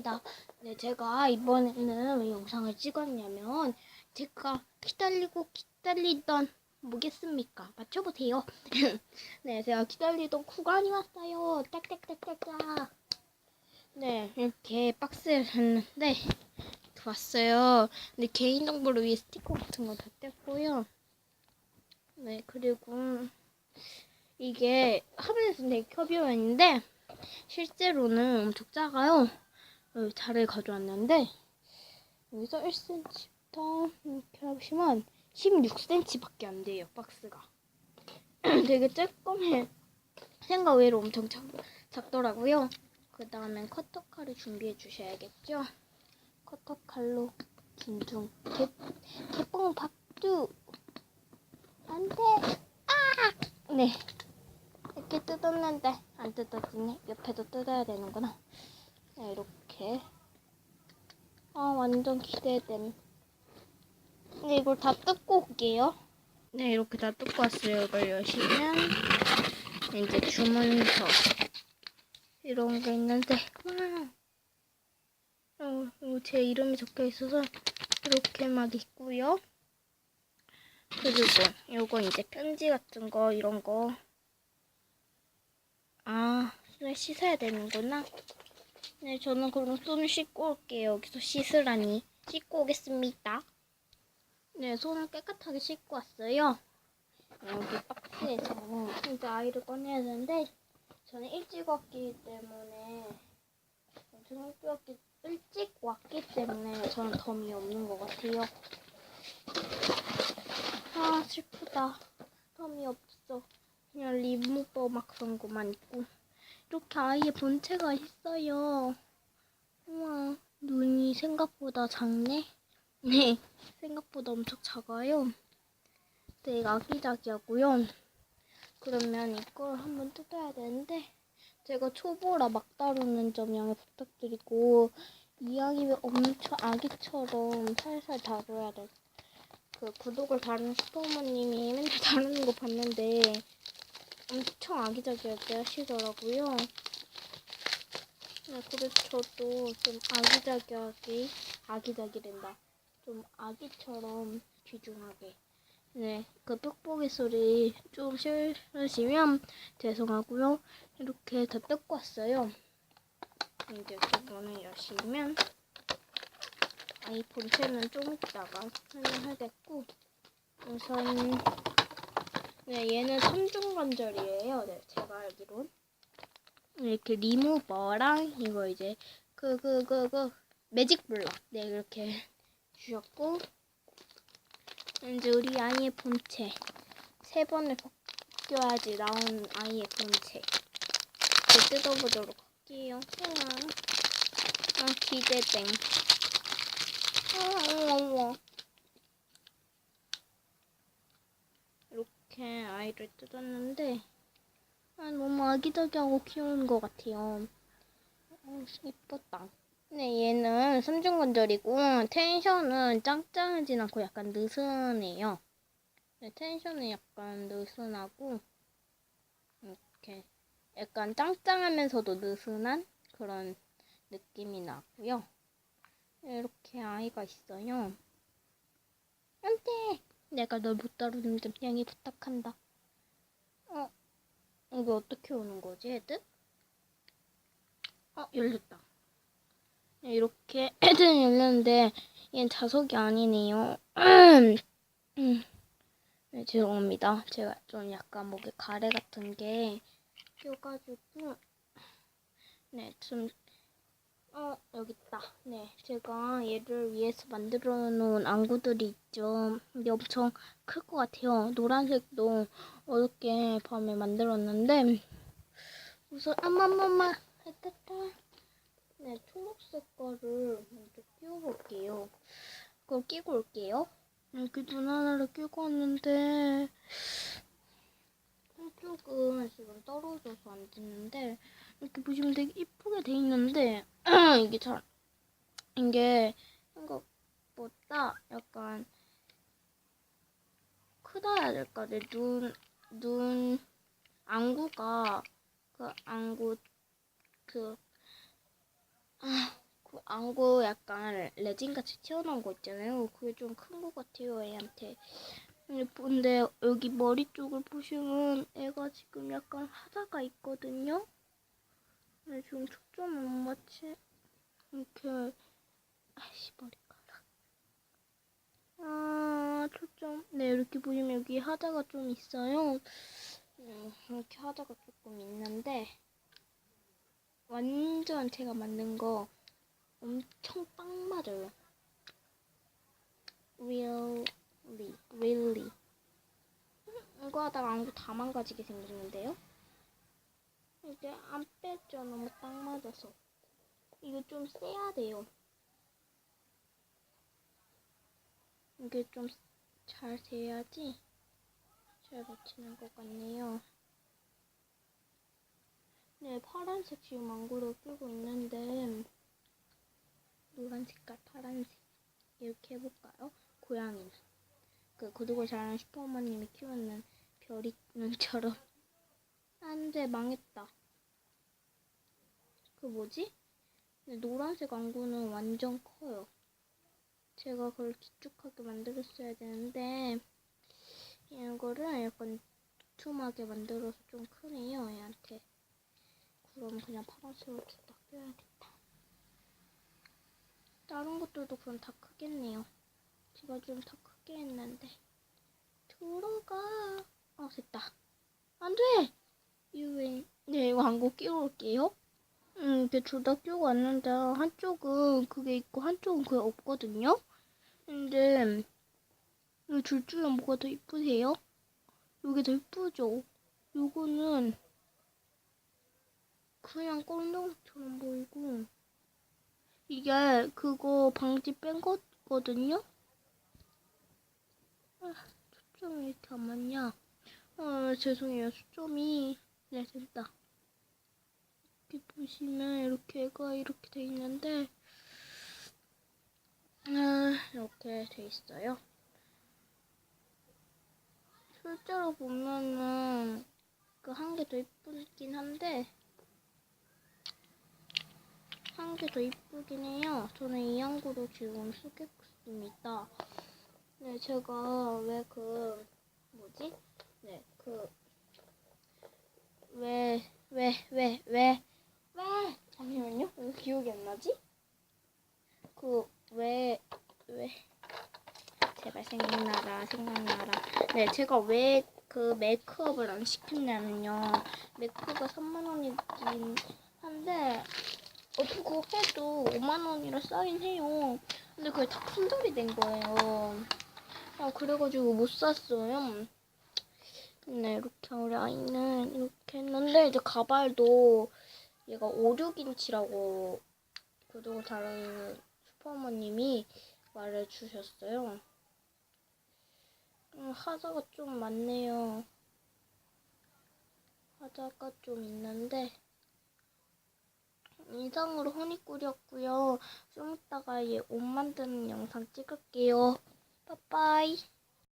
왔습니다. 네, 제가 이번에는 왜 영상을 찍었냐면 제가 기다리고 기다리던 뭐겠습니까? 맞춰보세요. 네, 제가 기다리던 구간이 왔어요. 딱딱딱딱딱. 네, 이렇게 박스를 했는데 왔어요. 근데 개인 정보를 위해 스티커 같은 거 다 뗐고요. 네, 그리고 이게 화면에서 되게 커 보이는데 실제로는 엄청 작아요. 여기 자를 가져왔는데 여기서 1cm부터 이렇게 하시면 16cm밖에 안 돼요 박스가. 되게 쬐끔해. 생각 외로 엄청 작, 작더라고요. 그 다음엔 커터칼을 준비해 주셔야겠죠. 커터칼로 긴둥 개, 개뽕 밥두 안돼 아! 네 이렇게 뜯었는데 안 뜯어지네 옆에도 뜯어야 되는구나 네, 이렇게 아 완전 기대됨 네 이걸 다 뜯고 올게요 네 이렇게 다 뜯고 왔어요 이걸 여시면 이제 주문서 이런 게 있는데 와 어, 이거 제 이름이 적혀 있어서 이렇게 막 있고요. 그리고 요거 이제 편지 같은 거 이런 거. 아, 씻어야 되는구나. 네, 저는 그럼 손을 씻고 올게요. 여기서 씻으라니. 씻고 오겠습니다. 네, 손을 깨끗하게 씻고 왔어요. 여기 박스에서 이제 아이를 꺼내야 되는데 저는 일찍 왔기 때문에 일찍 왔기, 일찍 왔기 때문에 저는 덤이 없는 것 같아요. 아 슬프다. 덤이 없어. 그냥 리무버 막 그런 거만 있고 이렇게 아이의 본체가 있어요. 우와 눈이 생각보다 작네. 네 생각보다 엄청 작아요. 되게 아기자기하고요. 그러면 이걸 한번 뜯어야 되는데 제가 초보라 막 다루는 점 양해 부탁드리고 이야기 엄청 아기처럼 살살 다뤄야 돼. 그 구독을 다루는 스토어머님이 맨날 다루는 거 봤는데 엄청 아기자기하게 하시더라고요. 네, 그래서 저도 좀 아기자기하게 아기자기 된다. 좀 아기처럼 귀중하게. 네, 그 뾱뾱이 소리 좀 싫으시면 죄송하고요. 이렇게 다 뜯고 왔어요. 이제 저거는 여시면 아이 본체는 좀 이따가 설명하겠고 우선 네, 얘는 삼중 관절이에요. 네, 제가 알기론 이렇게 리무버랑 이거 이제 그 그 그 그 매직 블럭 네 이렇게 주셨고 이제 우리 아이의 본체 세 번을 벗겨야지 나온 아이의 본체 이제 뜯어보도록 할게요. 아 기대땡. 아 우와 우와. 이렇게 아이를 뜯었는데 아 너무 아기자기하고 귀여운 것 같아요. 어, 이뻤다. 네, 얘는 삼중관절이고 텐션은 짱짱하진 않고 약간 느슨해요. 네, 텐션은 약간 느슨하고 이렇게 약간 짱짱하면서도 느슨한 그런 느낌이 나고요. 이렇게 아이가 있어요. 안돼. 내가 널 못 다루는 점 양해 부탁한다. 어, 이거 어떻게 오는 거지, 애들? 어, 열렸다. 네, 이렇게 애들은 열렸는데 얘는 자석이 아니네요. 음. 네, 죄송합니다. 제가 좀 약간 목에 가래 같은 게 껴가지고 네, 좀 어, 여기 있다. 네, 제가 얘를 위해서 만들어 놓은 안구들이 있죠. 근데 엄청 클 것 같아요. 노란색도 어렵게 밤에 만들었는데 우선 아마마마 했다. 네, 초록색 거를 먼저 끼워볼게요. 그걸 끼고 올게요. 이렇게 눈 하나를 끼고 왔는데 한쪽은 지금 떨어져서 안 됐는데 이렇게 보시면 되게 이쁘게 돼 있는데 이게 잘 이게 생각보다 약간 크다 해야 될까? 내 눈, 눈, 안구가 그 안구 그 아, 그 안구 약간 레진같이 튀어나온 거 있잖아요. 그게 좀 큰 것 같아요, 애한테. 근데, 여기 머리 쪽을 보시면 애가 지금 약간 하다가 있거든요. 근데 지금 초점을 못 맞지. 이렇게 아이씨 머리카락. 아 초점. 네 이렇게 보시면 여기 하다가 좀 있어요. 음, 이렇게 하다가 조금 있는데 완전 제가 만든 거 엄청 딱 맞아요. Really, really. 음, 이거 하다가 안구 다 망가지게 생겼는데요? 이제 안 뺐죠. 너무 딱 맞아서. 이거 좀 세야 돼요. 이게 좀잘 돼야지 잘 맞히는 것 같네요. 네, 파란색 지금 망고를 끼고 있는데 노란 색깔, 파란색 이렇게 해볼까요? 고양이는 그 구독을 잘하는 슈퍼어머님이 키우는 별이 눈처럼 안돼 망했다. 그 뭐지? 근데 노란색 안구는 완전 커요. 제가 그걸 길쭉하게 만들었어야 되는데 이거를 약간 두툼하게 만들어서 좀 크네요 얘한테. 그럼 그냥 파란색으로 다 껴야겠다. 다른 것들도 그럼 다 크겠네요. 제가 좀 더 크게 했는데 들어가. 어 됐다. 안 돼. 유행. 네 이거 안구 끼고 올게요. 음, 이렇게 둘 다 끼고 왔는데 한쪽은 그게 있고 한쪽은 그게 없거든요. 근데 이둘 중에 뭐가 더 이쁘세요? 이게 더 이쁘죠? 요거는 그냥 꼴렁처럼 보이고 이게 그거 방지 뺀 거거든요? 아, 초점이 이렇게 안 맞냐? 아, 죄송해요. 초점이 네, 됐다. 이렇게 보시면 이렇게 애가 이렇게 돼 있는데 아, 이렇게 돼 있어요. 실제로 보면은 그 한 개 더 이쁘긴 한데 한 개 더 이쁘긴 해요. 저는 이 양구로 지금 쓰겠습니다. 네, 제가 왜 그 뭐지? 네, 그 왜 왜 왜 왜 왜 잠시만요. 왜 기억이 안 나지? 그 왜 왜 제발 생각나라 생각나라. 네, 제가 왜 그 메이크업을 안 시켰냐면요. 메이크업가 3만 원이긴 한데 어떻게 그거 해도 5만 원이라 싸긴 해요. 근데 그게 다 품절이 된 거예요. 아, 그래가지고 못 샀어요. 네, 이렇게 우리 아이는 이렇게 했는데 이제 가발도 얘가 5, 6인치라고 구독을 다른 슈퍼어머님이 말해주셨어요. 음, 하자가 좀 많네요. 하자가 좀 있는데 이상으로 허니 꾸렸고요. 좀 이따가 얘 옷 만드는 영상 찍을게요. 빠빠이.